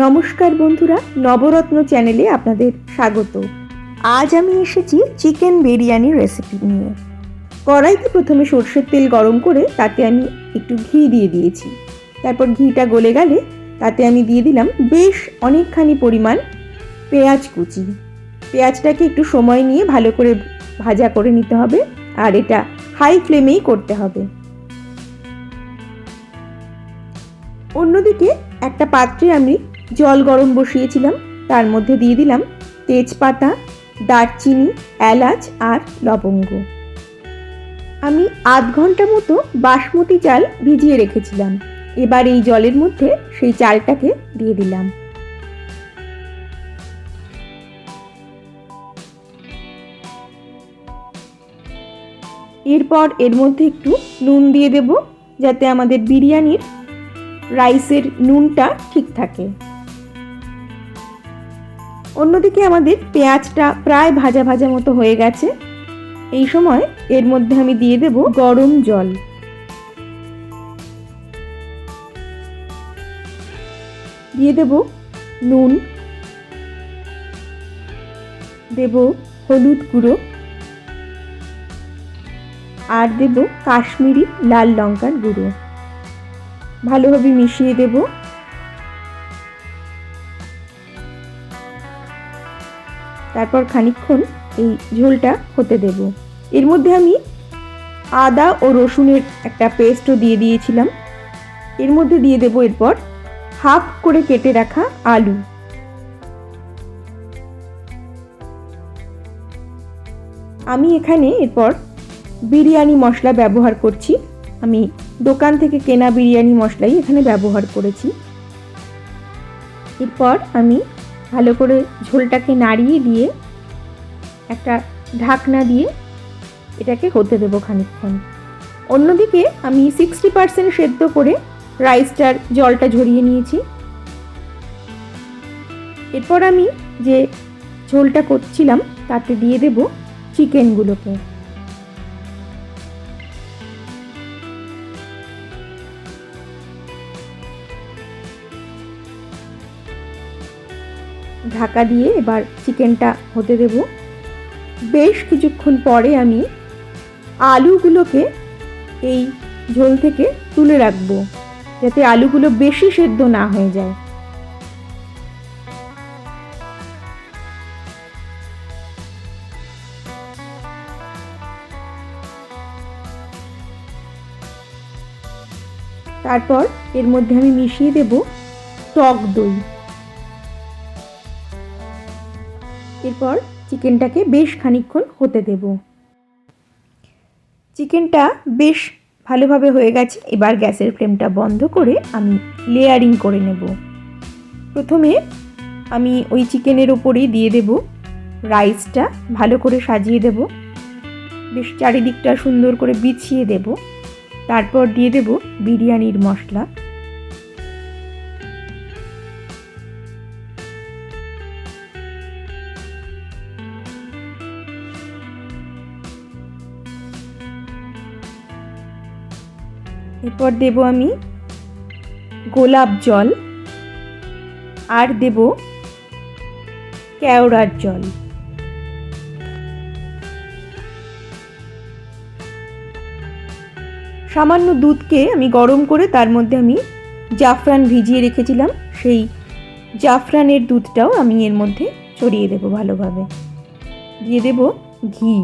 নমস্কার বন্ধুরা, নবরত্ন চ্যানেলে আপনাদের স্বাগত। আজ আমি এসেছি চিকেন বিরিয়ানির রেসিপি নিয়ে। কড়াইতে প্রথমে সর্ষের তেল গরম করে তাতে আমি একটু ঘি দিয়ে দিয়েছি। তারপর ঘিটা গলে গেলে তাতে আমি দিয়ে দিলাম বেশ অনেকখানি পরিমাণ পেঁয়াজ কুচি। পেঁয়াজটাকে একটু সময় নিয়ে ভালো করে ভাজা করে নিতে হবে, আর এটা হাই ফ্লেমেই করতে হবে। অন্যদিকে একটা পাত্রে আমি জল গরম বসিয়েছিলাম। তার মধ্যে দিয়ে দিলাম তেজপাতা, দারচিনি, এলাচ আর লবঙ্গ। আমি আধ ঘণ্টা মতো বাসমতি চাল ভিজিয়ে রেখেছিলাম। এবার এই জলের মধ্যে সেই চালটাকে দিয়ে দিলাম। এরপর এর মধ্যে একটু নুন দিয়ে দেব, যাতে আমাদের বিরিয়ানির রাইসের নুনটা ঠিক থাকে। অন্যদিকে আমাদের পেঁয়াজটা প্রায় ভাজা ভাজা মতো হয়ে গেছে। এই সময় এর মধ্যে আমি দিয়ে দেব গরম জল। দিয়ে দেব নুন। দেব হলুদ গুঁড়ো। আর দেব কাশ্মীরি লাল লঙ্কার গুঁড়ো। ভালোভাবে মিশিয়ে দেব। তারপর খানিকক্ষণ এই ঝোলটা হতে দেব। এর মধ্যে আমি আদা ও রসুনের একটা পেস্টও দিয়ে দিয়েছিলাম। এর মধ্যে দিয়ে দেব এরপর হাফ করে কেটে রাখা আলু। আমি এখানে এরপর বিরিয়ানি মশলা ব্যবহার করছি। আমি দোকান থেকে কেনা বিরিয়ানি মশলাই এখানে ব্যবহার করেছি। এরপর আমি ভালো করে ঝোলটাকে নাড়িয়ে দিয়ে একটা ঢাকনা দিয়ে এটাকে হতে দেবো খানিকক্ষণ। অন্যদিকে আমি সিক্সটি পার্সেন্ট সেদ্ধ করে রাইসটার জলটা ঝরিয়ে নিয়েছি। এরপর আমি যে ঝোলটা করছিলাম, তাতে দিয়ে দেব চিকেনগুলোকে ঢাকা দিয়ে এবার চিকেনটা হতে দেব। বেশ কিছুক্ষণ পরে আমি আলুগুলোকে এই ঝোল থেকে তুলে রাখব, যাতে আলুগুলো বেশি সেদ্ধ না হয়ে যায়। তারপর এর মধ্যে আমি মিশিয়ে দেব টক দই। এরপর চিকেনটাকে বেশ খানিকক্ষণ হতে দেব। চিকেনটা বেশ ভালোভাবে হয়ে গেছে, এবার গ্যাসের ফ্লেমটা বন্ধ করে আমি লেয়ারিং করে নেব। প্রথমে আমি ওই চিকেনের ওপরেই দিয়ে দেব রাইসটা, ভালো করে সাজিয়ে দেব। বেশ চারিদিকটা সুন্দর করে বিছিয়ে দেব। তারপর দিয়ে দেব বিরিয়ানির মশলা। এরপর দেব আমি গোলাপ জল আর দেব কেওড়ার জল। সামান্য দুধকে আমি গরম করে তার মধ্যে আমি জাফরান ভিজিয়ে রেখেছিলাম। সেই জাফরানের দুধটাও আমি এর মধ্যে ছড়িয়ে দেব ভালোভাবে। দিয়ে দেব ঘি।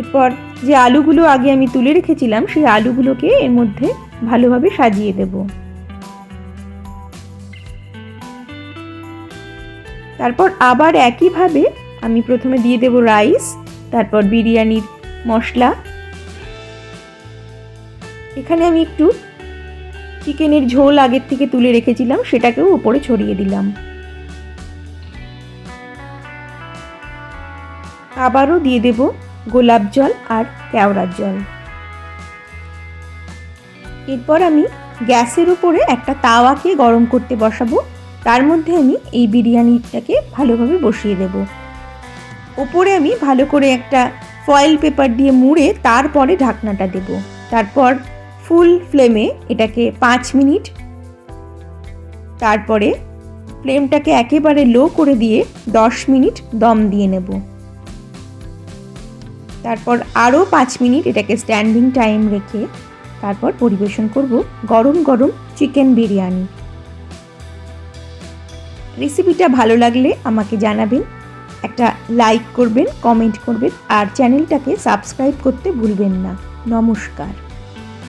এরপর যে আলুগুলো আগে আমি তুলে রেখেছিলাম, সেই আলুগুলোকে এর মধ্যে ভালোভাবে সাজিয়ে দেব। তারপর আবার একইভাবে আমি প্রথমে দিয়ে দেব রাইস, তারপর বিরিয়ানির মশলা। এখানে আমি একটু চিকেনের ঝোল আগের থেকে তুলে রেখেছিলাম, সেটাকেও উপরে ছড়িয়ে দিলাম। আবারও দিয়ে দেব গোলাপ জল আর কেওড়ার জল। এরপর আমি গ্যাসের উপরে একটা তাওয়াকে গরম করতে বসাবো। তার মধ্যে আমি এই বিরিয়ানিটাকে ভালোভাবে বসিয়ে দেব। ওপরে আমি ভালো করে একটা ফয়েল পেপার দিয়ে মুড়ে তারপরে ঢাকনাটা দেব। তারপর ফুল ফ্লেমে এটাকে পাঁচ মিনিট। তারপরে ফ্লেমটাকে একেবারে লো করে দিয়ে দশ মিনিট দম দিয়ে নেব। তারপর আরও পাঁচ মিনিট এটাকে স্ট্যান্ডিং টাইম রেখে তারপর পরিবেশন করব গরম গরম চিকেন বিরিয়ানি। রেসিপিটা ভালো লাগলে আমাকে জানাবেন, একটা লাইক করবেন কমেন্ট করবেন, আর চ্যানেলটাকে সাবস্ক্রাইব করতে ভুলবেন না। নমস্কার।